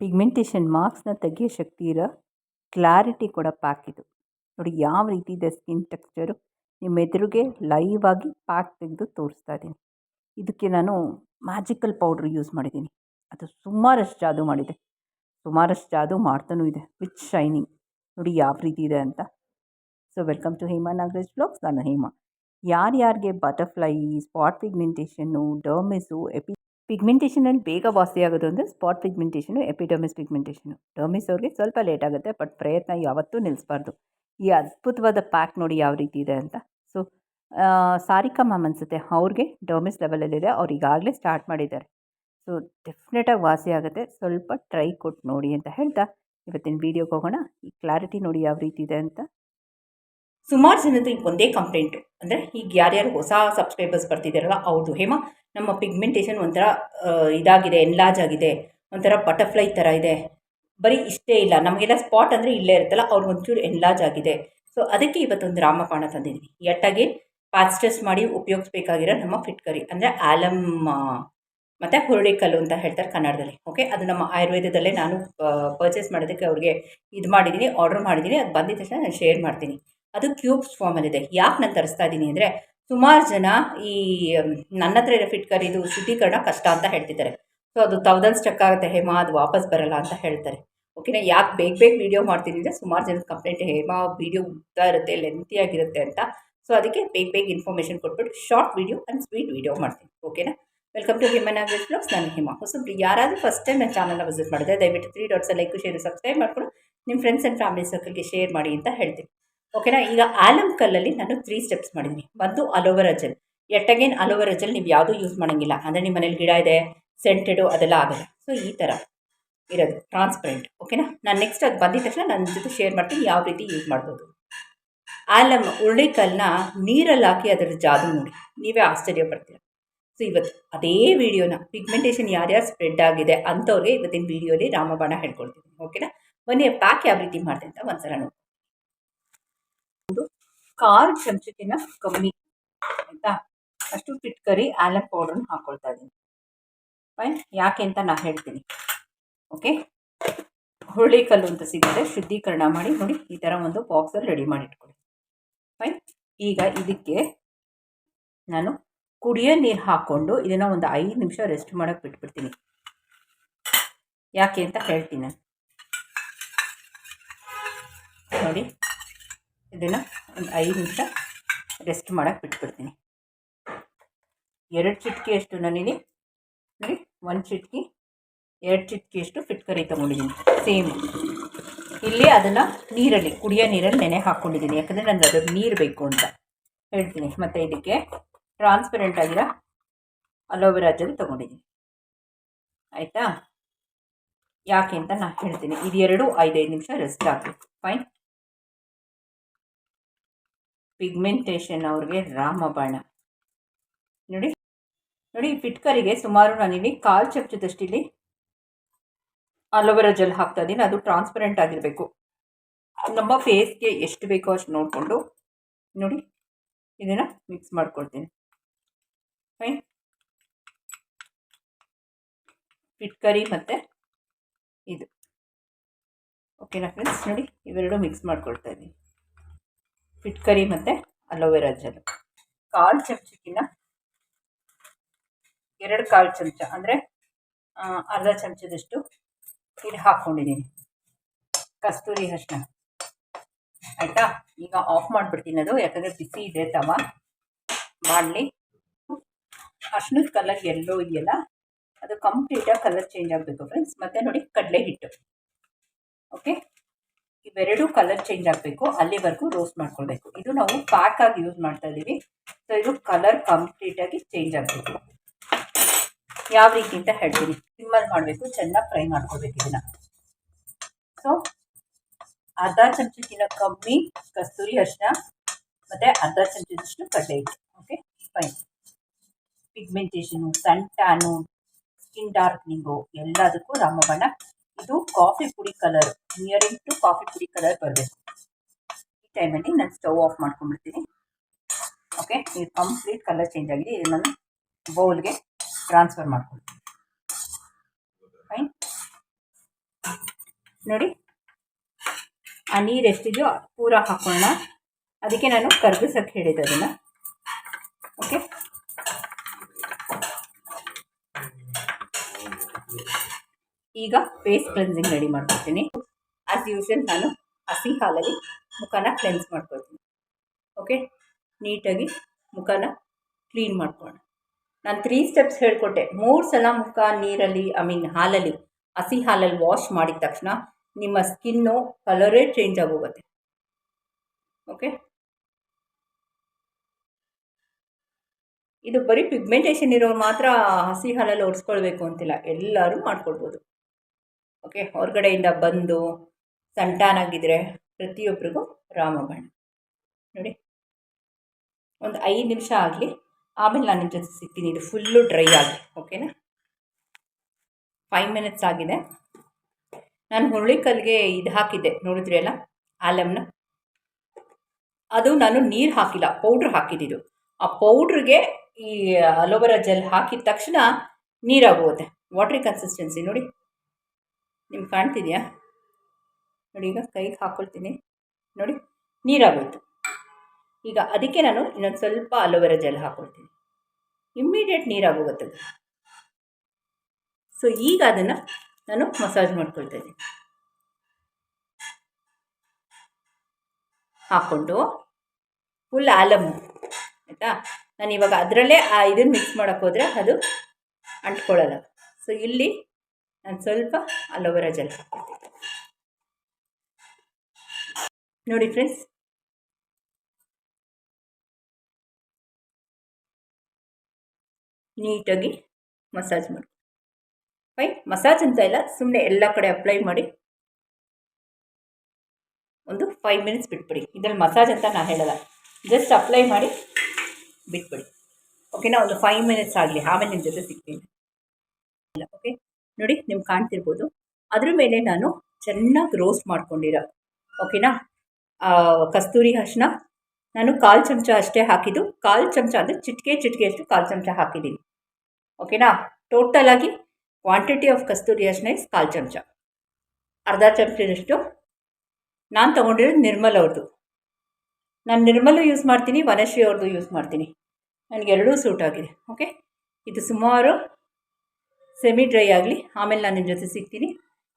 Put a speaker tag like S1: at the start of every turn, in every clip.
S1: Pigmentation ಮಾರ್ಕ್ಸ್ನ ತೆಗೆಯೋ ಶಕ್ತಿ ಇರೋ clarity ಕೊಡೋ pack ಇದು ನೋಡಿ ಯಾವ ರೀತಿ ಇದೆ ಸ್ಕಿನ್ ಟೆಕ್ಸ್ಚರು ನಿಮ್ಮ ಎದುರಿಗೆ ಲೈವ್ ಆಗಿ ಪ್ಯಾಕ್ ತೆಗೆದು ತೋರಿಸ್ತಾ ಇದ್ದೀನಿ. ಇದಕ್ಕೆ ನಾನು ಮ್ಯಾಜಿಕಲ್ ಪೌಡ್ರ್ ಯೂಸ್ ಮಾಡಿದ್ದೀನಿ. ಅದು ಸುಮಾರಷ್ಟು ಜಾದು ಮಾಡಿದೆ. ಸುಮಾರಷ್ಟು ಜಾದು ಮಾಡ್ತಾನೂ ಇದೆ ವಿತ್ ಶೈನಿಂಗ್ ನೋಡಿ ಯಾವ ರೀತಿ ಇದೆ ಅಂತ. So welcome to Hema Nagaraj blogs ನಾನು ಹೇಮಾ. ಯಾರ್ಯಾರಿಗೆ ಬಟರ್ಫ್ಲೈ ಸ್ಪಾಟ್ ಪಿಗ್ಮೆಂಟೇಷನ್ನು ಡರ್ಮೆಸು ಎಪಿ ಪಿಗ್ಮೆಂಟೇಷನಲ್ಲಿ ಬೇಗ ವಾಸಿ ಆಗೋದು ಅಂದರೆ spot pigmentation epidermis pigmentation dermis ಅವ್ರಿಗೆ ಸ್ವಲ್ಪ ಲೇಟ್ ಆಗುತ್ತೆ ಬಟ್ ಪ್ರಯತ್ನ ಯಾವತ್ತೂ ನಿಲ್ಲಿಸಬಾರ್ದು ಈ ಅದ್ಭುತವಾದ ಪ್ಯಾಕ್ ನೋಡಿ ಯಾವ ರೀತಿ ಇದೆ ಅಂತ. ಸೊ ಸಾರಿಕಾ ಮ್ಯಾಮ್ ಅನಿಸುತ್ತೆ, ಅವ್ರಿಗೆ ಡರ್ಮಿಸ್ ಲೆವೆಲಲ್ಲಿದೆ ಅವ್ರು ಈಗಾಗಲೇ ಸ್ಟಾರ್ಟ್ ಮಾಡಿದ್ದಾರೆ. ಸೊ ಡೆಫಿನೆಟಾಗಿ ವಾಸಿ ಆಗುತ್ತೆ, ಸ್ವಲ್ಪ ಟ್ರೈ ಕೊಟ್ಟು ನೋಡಿ ಅಂತ ಹೇಳ್ತಾ, ಇವತ್ತಿನ ವೀಡಿಯೋಗೆ ಹೋಗೋಣ. ಈ ಕ್ಲಾರಿಟಿ ನೋಡಿ ಯಾವ ರೀತಿ ಇದೆ ಅಂತ.
S2: ಸುಮಾರು ಜನದ್ದು ಈಗ ಒಂದೇ ಕಂಪ್ಲೇಂಟು ಅಂದರೆ ಈಗ ಯಾರ್ಯಾರು ಹೊಸ ಸಬ್ಸ್ಕ್ರೈಬರ್ಸ್ ಬರ್ತಿದ್ದಾರಲ್ಲ ಹೌದು ಹೇಮ, ನಮ್ಮ ಪಿಗ್ಮೆಂಟೇಷನ್ ಒಂಥರ ಇದಾಗಿದೆ ಎನ್ಲಾಜ್ ಆಗಿದೆ, ಒಂಥರ ಬಟರ್ಫ್ಲೈ ಥರ ಇದೆ. ಬರೀ ಇಷ್ಟೇ ಇಲ್ಲ, ನಮಗೆಲ್ಲ ಸ್ಪಾಟ್ ಅಂದರೆ ಇಲ್ಲೇ ಇರುತ್ತಲ್ಲ, ಅವ್ರಿಗೆ ಒಂಚೂರು ಎನ್ಲಾಜ್ ಆಗಿದೆ. ಸೊ ಅದಕ್ಕೆ ಇವತ್ತೊಂದು ರಾಮಬಾಣ ತಂದಿದ್ದೀನಿ ಎಟ್ಟಾಗಿ ಪ್ಯಾಸ್ಟರ್ಸ್ ಮಾಡಿ ಉಪಯೋಗಿಸ್ಬೇಕಾಗಿರೋ ನಮ್ಮ ಫಿಟ್ಕರಿ ಅಂದರೆ ಆಲಮ್ ಮತ್ತು ಹುರುಳಿಕಲ್ಲು ಅಂತ ಹೇಳ್ತಾರೆ ಕನ್ನಡದಲ್ಲಿ ಓಕೆ ಅದು ನಮ್ಮ ಆಯುರ್ವೇದದಲ್ಲೇ ನಾನು ಪರ್ಚೇಸ್ ಮಾಡೋದಕ್ಕೆ ಅವ್ರಿಗೆ ಇದು ಮಾಡಿದ್ದೀನಿ ಆರ್ಡರ್ ಮಾಡಿದ್ದೀನಿ ಅದು ಬಂದಿದ್ದ ತಕ್ಷಣ ನಾನು ಶೇರ್ ಮಾಡ್ತೀನಿ. ಅದು ಕ್ಯೂಬ್ಸ್ ಫಾರ್ಮಲ್ಲಿದೆ ಯಾಕೆ ನಾನು ತರಿಸ್ತಾ ಇದ್ದೀನಿ ಅಂದರೆ, ಸುಮಾರು ಜನ ಈ ನನ್ನ ಹತ್ರ ಇರೋ ಫಿಟ್ ಇದು ಶುದ್ಧೀಕರಣ ಕಷ್ಟ ಅಂತ ಹೇಳ್ತಿದ್ದಾರೆ. ಸೊ ಅದು ತೌಸಂಡ್ ಸ್ಟಕ್ ಆಗುತ್ತೆ. ಹೇಮಾ, ಅದು ವಾಪಸ್ ಬರಲ್ಲ ಅಂತ ಹೇಳ್ತಾರೆ. ಓಕೆನಾ ಯಾಕೆ ಬೇಗ ಬೇಗ ವೀಡಿಯೋ ಮಾಡ್ತೀನಿ ಅಂದರೆ, ಸುಮಾರು ಜನದ ಕಂಪ್ಲೇಂಟ್ ಹೇಮಾ ವೀಡಿಯೋ ಉದ್ದ ಇರುತ್ತೆ ಲೆಂತಿ ಆಗಿರುತ್ತೆ ಅಂತ. ಸೊ ಅದಕ್ಕೆ ಬೇಗ ಬೇಗ ಇನ್ಫಾರ್ಮೇಷನ್ ಕೊಟ್ಬಿಟ್ಟು short video and sweet video ಮಾಡ್ತೀನಿ. ಓಕೆನಾ welcome to Hema Nagesh blogs ನಾನು ಹಿಮಾ ಹೊಸಬ್ರು. ಯಾರಾದರೂ ಫಸ್ಟ್ ಟೈಮ್ ನನ್ನ ಚಾನಲ್ನ ವಿಸಿಟ್ ಮಾಡಿದ್ರೆ, ದಯವಿಟ್ಟು three dots like share subscribe ಮಾಡ್ಕೊಂಡು ನಿಮ್ಮ ಫ್ರೆಂಡ್ಸ್ ಆ್ಯಂಡ್ ಫ್ಯಾಮಿಲಿ ಸರ್ಕಲ್ಗೆ ಶೇರ್ ಮಾಡಿ ಅಂತ ಹೇಳ್ತೀನಿ. ಓಕೆನಾ ಈಗ ಆಲಮ್ ಕಲ್ಲಲ್ಲಿ ನಾನು ತ್ರೀ ಸ್ಟೆಪ್ಸ್ ಮಾಡಿದ್ದೀನಿ. ಒಂದು ಅಲೋವೆರಾ ಜೆಲ್ ಎಟ್ಟಗೇನ್ ಅಲೋವೆರಾ ಜೆಲ್ ನೀವು ಯಾವುದೂ ಯೂಸ್ ಮಾಡೋಂಗಿಲ್ಲ. ಅಂದರೆ ನಿಮ್ಮ ಮನೇಲಿ ಗಿಡ ಇದೆ ಸೆಂಟೆಡು ಅದೆಲ್ಲ ಆಗಲ್ಲ. ಸೊ ಈ ಥರ ಇರೋದು ಟ್ರಾನ್ಸ್ಪರೆಂಟ್ ಓಕೆನಾ ನಾನು ನೆಕ್ಸ್ಟ್ ಅದು ಬಂದಿದ ತಕ್ಷಣ ನನ್ನ ಜೊತೆ ಶೇರ್ ಮಾಡ್ತೀನಿ, ಯಾವ ರೀತಿ ಯೂಸ್ ಮಾಡ್ಬೋದು. ಆಲಮ್ ಉರುಳಿಕಲ್ಲನ್ನ ನೀರಲ್ಲಿ ಹಾಕಿ ಅದರ ಜಾದು ನೋಡಿ. ನೀವೇ ಆಶ್ಚರ್ಯ ಪಡ್ತೀರ. ಸೊ ಇವತ್ತು ಅದೇ ವಿಡಿಯೋನ ಪಿಗ್ಮೆಂಟೇಷನ್ ಯಾರ್ಯಾರು ಸ್ಪ್ರೆಡ್ ಆಗಿದೆ ಅಂಥವ್ರಿಗೆ ಇವತ್ತಿನ ವಿಡಿಯೋಲಿ ರಾಮಬಾಣ ಹೇಳ್ಕೊಳ್ತೀನಿ ಓಕೆನಾ ಬನ್ನಿ ಪ್ಯಾಕ್ ಯಾವ ರೀತಿ ಮಾಡಿದೆ ಅಂತ ಒಂದ್ಸಲ ನೋಡಿ. ಕಾಲು ಚಮಚಕ್ಕಿಂತ ಕಮ್ಮಿ. ಆಯಿತಾ? ಅಷ್ಟು ಫಿಟ್ಕರಿ ಆಲಕ್ ಪೌಡ್ರನ್ನ ಹಾಕ್ಕೊಳ್ತಾ ಇದ್ದೀನಿ. ಫೈನ್ ಯಾಕೆ ಅಂತ ನಾನು ಹೇಳ್ತೀನಿ. ಓಕೆ ಹುರುಳಿಕಲ್ಲು ಅಂತ ಸಿಗುತ್ತೆ. ಶುದ್ಧೀಕರಣ ಮಾಡಿ, ನೋಡಿ, ಈ ಥರ ಒಂದು ಬಾಕ್ಸಲ್ಲಿ ರೆಡಿ ಮಾಡಿ ಇಟ್ಕೊಳ್ಳಿ. ಫೈನ್ ಈಗ ಇದಕ್ಕೆ ನಾನು ಕುಡಿಯೋ ನೀರು ಹಾಕ್ಕೊಂಡು ಇದನ್ನು ಒಂದು ಐದು ನಿಮಿಷ ರೆಸ್ಟ್ ಮಾಡೋಕ್ಕೆ ಬಿಟ್ಬಿಡ್ತೀನಿ. ಯಾಕೆ ಅಂತ ಹೇಳ್ತೀನಿ ನೋಡಿ. ಇದನ್ನು ಒಂದು ಐದು ನಿಮಿಷ ರೆಸ್ಟ್ ಮಾಡೋಕ್ಕೆ ಬಿಟ್ಬಿಡ್ತೀನಿ. ಎರಡು ಚಿಟಿಕೆಯಷ್ಟು ನಾನಿಲ್ಲಿ ನೋಡಿ, ಒಂದು ಚಿಟ್ಕಿ, ಎರಡು ಚಿಟಿಕೆಯಷ್ಟು ಫಿಟ್ಕರಿ ತೊಗೊಂಡಿದ್ದೀನಿ ಸೇಮ್ ಇಲ್ಲಿ ಅದನ್ನು ನೀರಲ್ಲಿ, ಕುಡಿಯೋ ನೀರಲ್ಲಿ ನೆನೆ ಹಾಕ್ಕೊಂಡಿದ್ದೀನಿ ಯಾಕಂದರೆ ನನಗೆ ಅದ್ರ ನೀರು ಬೇಕು ಅಂತ ಹೇಳ್ತೀನಿ. ಮತ್ತು ಇದಕ್ಕೆ ಟ್ರಾನ್ಸ್ಪರೆಂಟ್ ಆಗಿರೋ ಅಲೋವೆರಾ ಜೆಲ್ ತೊಗೊಂಡಿದ್ದೀನಿ ಆಯಿತಾ? ಯಾಕೆ ಅಂತ ನಾನು ಹೇಳ್ತೀನಿ. ಇದು ಎರಡು ಐದೈದು ನಿಮಿಷ ರೆಸ್ಟ್ ಆಗಬೇಕು ಫೈನ್ ಪಿಗ್ಮೆಂಟೇಷನ್ ಅವ್ರಿಗೆ ರಾಮಬಾಣ. ನೋಡಿ ನೋಡಿ ಫಿಟ್ಕರಿಗೆ ಸುಮಾರು ನಾನಿಲ್ಲಿ ಕಾಲು ಚಮಚದಷ್ಟಿಲ್ಲಿ ಅಲೋವೆರಾ ಜೆಲ್ ಹಾಕ್ತಾ ಇದ್ದೀನಿ. ಅದು ಟ್ರಾನ್ಸ್ಪರೆಂಟ್ ಆಗಿರಬೇಕು. ನಮ್ಮ ಫೇಸ್ಗೆ ಎಷ್ಟು ಬೇಕೋ ಅಷ್ಟು ನೋಡಿಕೊಂಡು ನೋಡಿ, ಇದನ್ನು ಮಿಕ್ಸ್ ಮಾಡ್ಕೊಳ್ತೀನಿ ಫೈನ್ ಫಿಟ್ಕರಿ ಮತ್ತು ಇದು. ಓಕೆನಾ ಫ್ರೆಂಡ್ಸ್ ನೋಡಿ, ಇವೆರಡೂ ಮಿಕ್ಸ್ ಮಾಡ್ಕೊಳ್ತಾ ಇದ್ದೀನಿ. ಫಿಟ್ಕರಿ ಮತ್ತು ಅಲೋವೆರಾ ಜೆಲ್. ಕಾಲು ಚಮಚಕ್ಕಿನ್ನ ಎರಡು ಕಾಲು ಚಮಚ, ಅಂದರೆ ಅರ್ಧ ಚಮಚದಷ್ಟು ಇದು ಹಾಕ್ಕೊಂಡಿದ್ದೀನಿ ಕಸ್ತೂರಿ ಹಸ್ನ ಆಯಿತಾ? ಈಗ ಆಫ್ ಮಾಡಿಬಿಡ್ತೀನಿ ಅದು, ಯಾಕಂದರೆ ಬಿಸಿ ಇದೆ ತವ. ಮಾಡಲಿ. ಅರ್ಶಿನದ ಕಲರ್ ಎಲ್ಲೋ ಇದೆಯಲ್ಲ, ಅದು ಕಂಪ್ಲೀಟಾಗಿ ಕಲರ್ ಚೇಂಜ್ ಆಗಬೇಕು ಫ್ರೆಂಡ್ಸ್ ಮತ್ತು ನೋಡಿ ಕಡಲೆ ಹಿಟ್ಟು ಓಕೆ ಇವೆರಡೂ ಕಲರ್ ಚೇಂಜ್ ಆಗಬೇಕು, ಅಲ್ಲಿವರೆಗೂ ರೋಸ್ಟ್ ಮಾಡ್ಕೊಳ್ಬೇಕು. ಇದು ನಾವು ಪ್ಯಾಕ್ ಆಗಿ ಯೂಸ್ ಮಾಡ್ತಾ ಇದ್ದೀವಿ. ಸೊ ಇದು ಕಲರ್ ಕಂಪ್ಲೀಟಾಗಿ ಚೇಂಜ್ ಆಗಬೇಕು. ಯಾವ ರೀತಿ ಅಂತ ಹೇಳ್ತೀನಿ? ಸಿಮ್ಮಲ್ಲಿ ಮಾಡಬೇಕು, ಚೆನ್ನಾಗಿ ಫ್ರೈ ಮಾಡ್ಕೊಳ್ಬೇಕು ಇದನ್ನು. ಸೊ ಅರ್ಧ ಚಮಚಕ್ಕಿಂತ ಕಮ್ಮಿ, ಕಸ್ತೂರಿ ಅರಿಶಿನ ಮತ್ತು ಅರ್ಧ ಚಮಚದಷ್ಟು ಕಡಲೆ ಹಿಟ್ಟು. Okay fine pigmentation sun tan skin darkening ಎಲ್ಲದಕ್ಕೂ ರಾಮಬಣ್ಣ ಇದು ಕಾಫಿ ಪುಡಿ ಕಲರ್ ನಿಯರಿಂಗ್ ಟು ಕಾಫಿ ಪುಡಿ ಕಲರ್ ಬರಬೇಕು ಈ ಟೈಮಲ್ಲಿ ನಾನು ಸ್ಟವ್ ಆಫ್ ಮಾಡ್ಕೊಂಡ್ಬಿಡ್ತೀನಿ. ಓಕೆ ಇದು ಕಂಪ್ಲೀಟ್ ಕಲರ್ ಚೇಂಜ್ ಆಗಿದೆ. ಇದು ನಾನು ಬೌಲ್ಗೆ ಟ್ರಾನ್ಸ್ಫರ್ ಮಾಡ್ಕೊಳ್ತೀನಿ. ಫೈನ್ ನೋಡಿ. ಆ ನೀರು ಎಷ್ಟಿದೆಯೋ ಪೂರ ಹಾಕೋಣ ಅದಕ್ಕೆ ನಾನು ಕರ್ಗಿಸೋಕ್ಕೆ ಹೇಳಿದ್ದು ಅದನ್ನು. ಓಕೆ ಈಗ ಫೇಸ್ ಕ್ಲೆನ್ಸಿಂಗ್ ರೆಡಿ ಮಾಡ್ಕೊಳ್ತೀನಿ ಆಸ್ ಯೂಶಲ್ ನಾನು ಹಸಿ ಹಾಲಲ್ಲಿ ಮುಖನ ಕ್ಲೆನ್ಸ್ ಮಾಡ್ಕೊಳ್ತೀನಿ. ಓಕೆ ನೀಟಾಗಿ ಮುಖನ ಕ್ಲೀನ್ ಮಾಡ್ಕೊಳ್ಳೋಣ. ನಾನು ತ್ರೀ ಸ್ಟೆಪ್ಸ್ ಹೇಳ್ಕೊಟ್ಟೆ. ಮೂರು ಸಲ ಮುಖ, ನೀರಲ್ಲಿ ಐ ಮೀನ್ ಹಾಲಲ್ಲಿ, ಹಸಿ ಹಾಲಲ್ಲಿ ವಾಶ್ ಮಾಡಿದ ತಕ್ಷಣ ನಿಮ್ಮ ಸ್ಕಿನ್ನು ಕಲರೇ ಚೇಂಜ್ ಆಗೋಗುತ್ತೆ. ಓಕೆ ಇದು ಬರೀ ಪಿಗ್ಮೆಂಟೇಷನ್ ಇರೋರು ಮಾತ್ರ ಹಸಿ ಹಾಲಲ್ಲಿ ಒರೆಸ್ಕೊಳ್ಬೇಕು ಅಂತಿಲ್ಲ. ಎಲ್ಲರೂ ಮಾಡ್ಕೊಳ್ಬೋದು. ಓಕೆ ಹೊರಗಡೆಯಿಂದ ಬಂದು ಸಂಟಾನಾಗಿದ್ದರೆ ಪ್ರತಿಯೊಬ್ಬರಿಗೂ ರಾಮಬಾಣ. ನೋಡಿ. ಒಂದು ಐದು ನಿಮಿಷ ಆಗಲಿ, ಆಮೇಲೆ ನಾನು ನಿಮ್ಮ ಜೊತೆ ಸಿಗ್ತೀನಿ. ಇದು ಫುಲ್ಲು ಡ್ರೈ ಆಗಿ ಓಕೆನಾ ಫೈವ್ ಮಿನಿಟ್ಸ್ ಆಗಿದೆ. ನಾನು ಹುರುಳಿಕಲ್ಲಿಗೆ ಇದು ಹಾಕಿದ್ದೆ, ನೋಡಿದ್ರಿ ಅಲ್ಲ? ಆಲಮ್ನ. ಅದು ನಾನು ನೀರು ಹಾಕಿಲ್ಲ ಪೌಡ್ರ್ ಹಾಕಿದ್ದಿದ್ದು ಆ ಪೌಡ್ರಿಗೆ ಈ ಅಲೋವೆರಾ ಜೆಲ್ ಹಾಕಿದ ತಕ್ಷಣ ನೀರಾಗೋಗುತ್ತೆ. ವಾಟ್ರಿ ಕನ್ಸಿಸ್ಟೆನ್ಸಿ ನೋಡಿ. ನಿಮ್ಗೆ ಕಾಣ್ತಿದೆಯಾ? ನೋಡಿ, ಈಗ ಕೈಗೆ ಹಾಕ್ಕೊಳ್ತೀನಿ ನೋಡಿ, ನೀರಾಗೋಯ್ತು. ಈಗ ಅದಕ್ಕೆ ನಾನು ಇನ್ನೊಂದು ಸ್ವಲ್ಪ ಅಲೋವೆರಾ ಜೆಲ್ ಹಾಕ್ಕೊಳ್ತೀನಿ ಇಮ್ಮಿಡಿಯೇಟ್ ನೀರಾಗೋಗುತ್ತೆ ಸೊ ಈಗ ಅದನ್ನು ನಾನು ಮಸಾಜ್ ಮಾಡ್ಕೊಳ್ತಾ ಇದ್ದೀನಿ. ಹಾಕ್ಕೊಂಡು ಫುಲ್ ಆಲಮ್ ಆಯಿತಾ? ನಾನು ಇವಾಗ ಅದರಲ್ಲೇ ಆ ಇದನ್ನು ಮಿಕ್ಸ್ ಮಾಡೋಕ್ಕೋದ್ರೆ ಅದು ಅಂಟ್ಕೊಳ್ಳಲ್ಲ. ಸೊ ಇಲ್ಲಿ ನಾನು ಸ್ವಲ್ಪ ಅಲೋವೆರಾ ಜೆಲ್ ಹಾಕ್ಕೊಳ್ತೀನಿ ನೋಡಿ ಫ್ರೆಂಡ್ಸ್. ನೀಟಾಗಿ ಮಸಾಜ್ ಮಾಡಿ. ಫೈ ಮಸಾಜ್ ಅಂತ ಇಲ್ಲ ಸುಮ್ಮನೆ ಎಲ್ಲ ಕಡೆ ಅಪ್ಲೈ ಮಾಡಿ. ಒಂದು ಫೈವ್ ಮಿನಿಟ್ಸ್ ಬಿಟ್ಬಿಡಿ. ಇದರಲ್ಲಿ ಮಸಾಜ್ ಅಂತ ನಾನು ಹೇಳಲ್ಲ. ಜಸ್ಟ್ ಅಪ್ಲೈ ಮಾಡಿ ಬಿಟ್ಬಿಡಿ. ಓಕೆನಾ? ಒಂದು ಫೈವ್ ಮಿನಿಟ್ಸ್ ಆಗಲಿ. ಆಮೇಲೆ ನಿಮ್ಮ ಜೊತೆ ಸಿಗ್ತೀನಿ. ಇಲ್ಲ, ಓಕೆ? ನೋಡಿ ನಿಮ್ಗೆ ಕಾಣ್ತಿರ್ಬೋದು. ಅದ್ರ ಮೇಲೆ ನಾನು ಚೆನ್ನಾಗಿ ರೋಸ್ಟ್ ಮಾಡ್ಕೊಂಡಿರೋ. ಓಕೆನಾ ಕಸ್ತೂರಿ ಅರಿಶಿನ ನಾನು ಕಾಲು ಚಮಚ ಅಷ್ಟೇ ಹಾಕಿದ್ದು. ಕಾಲು ಚಮಚ ಅಂದರೆ ಚಿಟಿಕೆ ಚಿಟಿಕೆಯಷ್ಟು ಕಾಲು ಚಮಚ ಹಾಕಿದ್ದೀನಿ. ಓಕೆನಾ ಟೋಟಲ್ ಆಗಿ ಕ್ವಾಂಟಿಟಿ ಆಫ್ ಕಸ್ತೂರಿ ಅರಿಶಿನ ಇಸ್ ಕಾಲು ಚಮಚ. ಅರ್ಧ ಚಮಚದಷ್ಟು ನಾನು ತೊಗೊಂಡಿರೋದು ನಿರ್ಮಲ್ ಅವ್ರದ್ದು ನಾನು ನಿರ್ಮಲು ಯೂಸ್ ಮಾಡ್ತೀನಿ, ವನಶ್ರೀ ಅವ್ರದ್ದು ಯೂಸ್ ಮಾಡ್ತೀನಿ. ನನಗೆ ಎರಡೂ ಸೂಟ್ ಆಗಿದೆ. ಓಕೆ ಇದು ಸುಮಾರು ಸೆಮಿ ಡ್ರೈ ಆಗಲಿ, ಆಮೇಲೆ ನಾನು ನಿಮ್ಮ ಜೊತೆ ಸಿಗ್ತೀನಿ.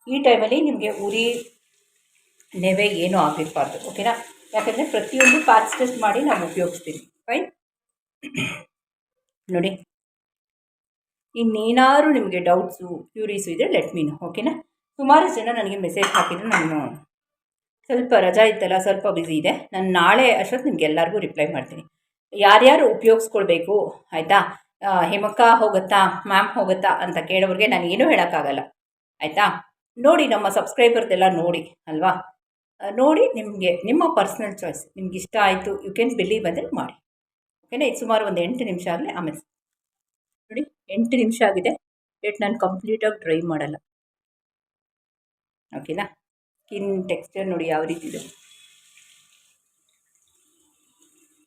S2: ಈ ಟೈಮಲ್ಲಿ ನಿಮಗೆ ಉರಿ, ನೆವೆ ಏನೂ ಆಗಿರಬಾರ್ದು ಓಕೆನಾ ಯಾಕಂದರೆ ಪ್ರತಿಯೊಂದು ಪ್ಯಾಚ್ ಟೆಸ್ಟ್ ಮಾಡಿ ನಾನು ಉಪಯೋಗಿಸ್ತೀನಿ ಫೈನ್ ನೋಡಿ. ಇನ್ನೇನಾದ್ರು ನಿಮಗೆ ಡೌಟ್ಸು ಕ್ಯೂರೀಸು ಇದ್ರೆ ಲೆಟ್ ಮೀನು ಓಕೆನಾ ಸುಮಾರು ಜನ ನನಗೆ ಮೆಸೇಜ್ ಹಾಕಿದ್ರು ನಾನು ಸ್ವಲ್ಪ ರಜಾ ಇತ್ತಲ್ಲ, ಸ್ವಲ್ಪ ಬ್ಯುಸಿ ಇದೆ. ನಾನು ನಾಳೆ ಅಷ್ಟೊತ್ತು ನಿಮ್ಗೆ ಎಲ್ಲರಿಗೂ ರಿಪ್ಲೈ ಮಾಡ್ತೀನಿ. ಯಾರ್ಯಾರು ಉಪಯೋಗಿಸ್ಕೊಳ್ಬೇಕು, ಆಯಿತಾ? ಹೇಮಕ್ಕ ಹೋಗುತ್ತಾ, ಮ್ಯಾಮ್ ಹೋಗುತ್ತಾ ಅಂತ ಕೇಳೋರಿಗೆ ನಾನು ಏನೂ ಹೇಳೋಕ್ಕಾಗಲ್ಲ. ಆಯಿತಾ? ನೋಡಿ ನಮ್ಮ ಸಬ್ಸ್ಕ್ರೈಬರ್ದೆಲ್ಲ ನೋಡಿ, ಅಲ್ವಾ? ನೋಡಿ ನಿಮಗೆ, ನಿಮ್ಮ ಪರ್ಸ್ನಲ್ ಚಾಯ್ಸ್ ನಿಮ್ಗೆ ಇಷ್ಟ ಆಯಿತು, ಯು ಕ್ಯಾನ್ ಬಿಲೀವ್ ಅಂದರೆ ಮಾಡಿ. ಓಕೆನಾ? ಇದು ಸುಮಾರು ಒಂದು ಎಂಟು ನಿಮಿಷ ಆಗಲಿ ಆಮೇಲೆ. ನೋಡಿ, ಎಂಟು ನಿಮಿಷ ಆಗಿದೆ. ಬಟ್ ನಾನು ಕಂಪ್ಲೀಟಾಗಿ ಡ್ರೈ ಮಾಡಲ್ಲ. ಓಕೆನಾ? ಸ್ಕಿನ್ ಟೆಕ್ಸ್ಚರ್ ನೋಡಿ ಯಾವ ರೀತಿ ಇದೆ.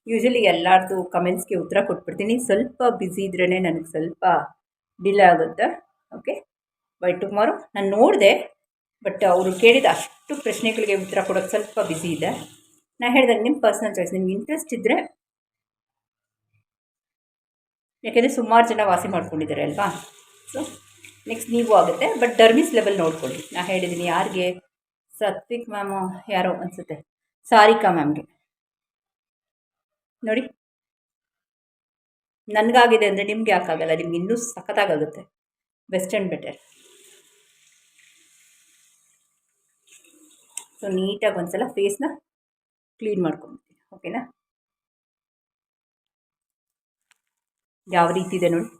S2: ಯೂಶಲಿ ಎಲ್ಲರದ್ದು ಕಮೆಂಟ್ಸ್ಗೆ ಉತ್ತರ ಕೊಟ್ಬಿಡ್ತೀನಿ. ಸ್ವಲ್ಪ ಬ್ಯುಸಿ ಇದ್ರೇ ನನಗೆ ಸ್ವಲ್ಪ ಡಿಲೇ ಆಗುತ್ತೆ. ಓಕೆ ಬೈ ಟುಮಾರೋ ನಾನು ನೋಡಿದೆ ಬಟ್ ಅವರು ಕೇಳಿದ ಅಷ್ಟು ಪ್ರಶ್ನೆಗಳಿಗೆ ಉತ್ತರ ಕೊಡೋಕ್ಕೆ ಸ್ವಲ್ಪ ಬ್ಯುಸಿ ಇದೆ ನಾನು ಹೇಳಿದಾಗ ನಿಮ್ಮ ಪರ್ಸ್ನಲ್ ಚಾಯ್ಸ್ ನಿಮ್ಗೆ ಇಂಟ್ರೆಸ್ಟ್ ಇದ್ದರೆ ಯಾಕೆಂದರೆ ಸುಮಾರು ಜನ ವಾಸಿ ಮಾಡ್ಕೊಂಡಿದ್ದಾರೆ ಅಲ್ವಾ? ಸೊ ನೆಕ್ಸ್ಟ್ ನೀವು ಆಗುತ್ತೆ ಬಟ್ ಡರ್ಮಿಸ್ ಲೆವೆಲ್ ನೋಡ್ಕೊಳ್ಳಿ. ನಾನು ಹೇಳಿದ್ದೀನಿ ಯಾರಿಗೆ? ಸತ್ವಿಕ್ ಮ್ಯಾಮು, ಯಾರೋ ಅನಿಸುತ್ತೆ. ಸಾರಿಕಾ ಮ್ಯಾಮ್ಗೆ. ನೋಡಿ. ನನಗಾಗಿದೆ ಅಂದರೆ ನಿಮ್ಗೆ ಯಾಕಾಗಲ್ಲ, ನಿಮ್ಗೆ ಇನ್ನೂ ಸಖತ್ತಾಗುತ್ತೆ ಆ್ಯಂಡ್ ಬೆಟರ್ ಸೊ ನೀಟಾಗಿ ಒಂದ್ಸಲ ಫೇಸ್ನ ಕ್ಲೀನ್ ಮಾಡ್ಕೊಂಬಿಡ್ತೀನಿ ಓಕೆನಾ ಯಾವ ರೀತಿ ಇದೆ ನೋಡಿ.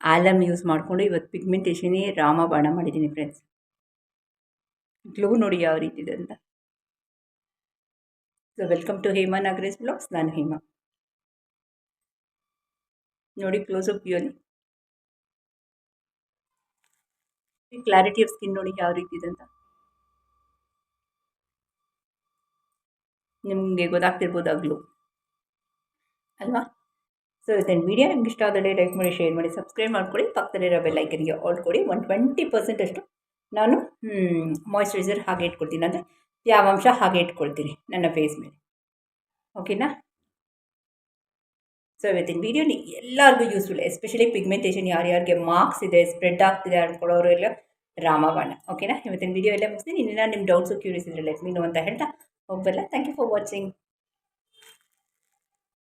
S2: ಆಲಮ್ ಯೂಸ್ ಮಾಡಿಕೊಂಡು ಇವತ್ತು ಪಿಗ್ಮೆಂಟೇಷನೇ ರಾಮ ಬಾಣ ಮಾಡಿದ್ದೀನಿ ಫ್ರೆಂಡ್ಸ್ ಗ್ಲೋ ನೋಡಿ ಯಾವ ರೀತಿ ಇದೆ ಅಂತ. So welcome to Hema Nagaraj blogs ನಾನು ಹೇಮಾ. ನೋಡಿ ಕ್ಲೋಸಪ್ ವ್ಯೂಲಿ ಕ್ಲಾರಿಟಿ ಆಫ್ ಸ್ಕಿನ್ ನೋಡಿ ಯಾವ ರೀತಿ ಇದೆ ಅಂತ. ನಿಮಗೆ ಗೊತ್ತಾಗ್ತಿರ್ಬೋದು ಆ ಗ್ಲೂ ಅಲ್ವಾ ಸೊ ಇವತ್ತಿನ ವೀಡಿಯೋ ನಿಮ್ಗೆ ಇಷ್ಟ ಆದರೆ ಲೈಕ್ ಮಾಡಿ ಶೇರ್ ಮಾಡಿ ಸಬ್ಸ್ಕ್ರೈಬ್ ಮಾಡ್ಕೊಳ್ಳಿ. ಪಕ್ಕದಲ್ಲಿರೋ ಬೆಲ್ ಐಕನ್ಗೆ ಆಲ್ ಕೊಡಿ. ಒನ್ ಟ್ವೆಂಟಿ ಪರ್ಸೆಂಟ್ ಅಷ್ಟು ನಾನು ಮಾಯ್ಶ್ಚರೈಸರ್ ಹಾಗೆ ಇಟ್ಕೊಳ್ತೀನಿ ಅಂದರೆ ತೇವಾಂಶ ಹಾಗೆ ಇಟ್ಕೊಳ್ತೀನಿ ನನ್ನ ಫೇಸ್ ಮೇಲೆ. ಓಕೆನಾ ಸೊ ಇವತ್ತಿನ ವೀಡಿಯೋ ಎಲ್ಲರಿಗೂ ಯೂಸ್ಫುಲ್ ಎಸ್ಪೆಷಲಿ ಪಿಗ್ಮೆಂಟೇಷನ್ ಯಾರ್ಯಾರಿಗೆ ಮಾರ್ಕ್ಸ್ ಇದೆ ಸ್ಪ್ರೆಡ್ ಆಗ್ತಿದೆ ಅಂದ್ಕೊಳ್ಳೋರೆಲ್ಲ ರಾಮಬಾಣ. ಓಕೆನಾ ಇವತ್ತಿನ ವೀಡಿಯೋ ಎಲ್ಲ ಮುಗಿಸ್ತೀನಿ. ಇನ್ನೇನ ನಿಮ್ಮ ಡೌಟ್ಸು ಕ್ಯೂರಿಯಸ್ ಇದ್ರೆ ಲೆಟ್ ಮೀನು ಅಂತ ಹೇಳ್ತಾ ಹೋಗ್ಬಲ್ಲ. Thank you for watching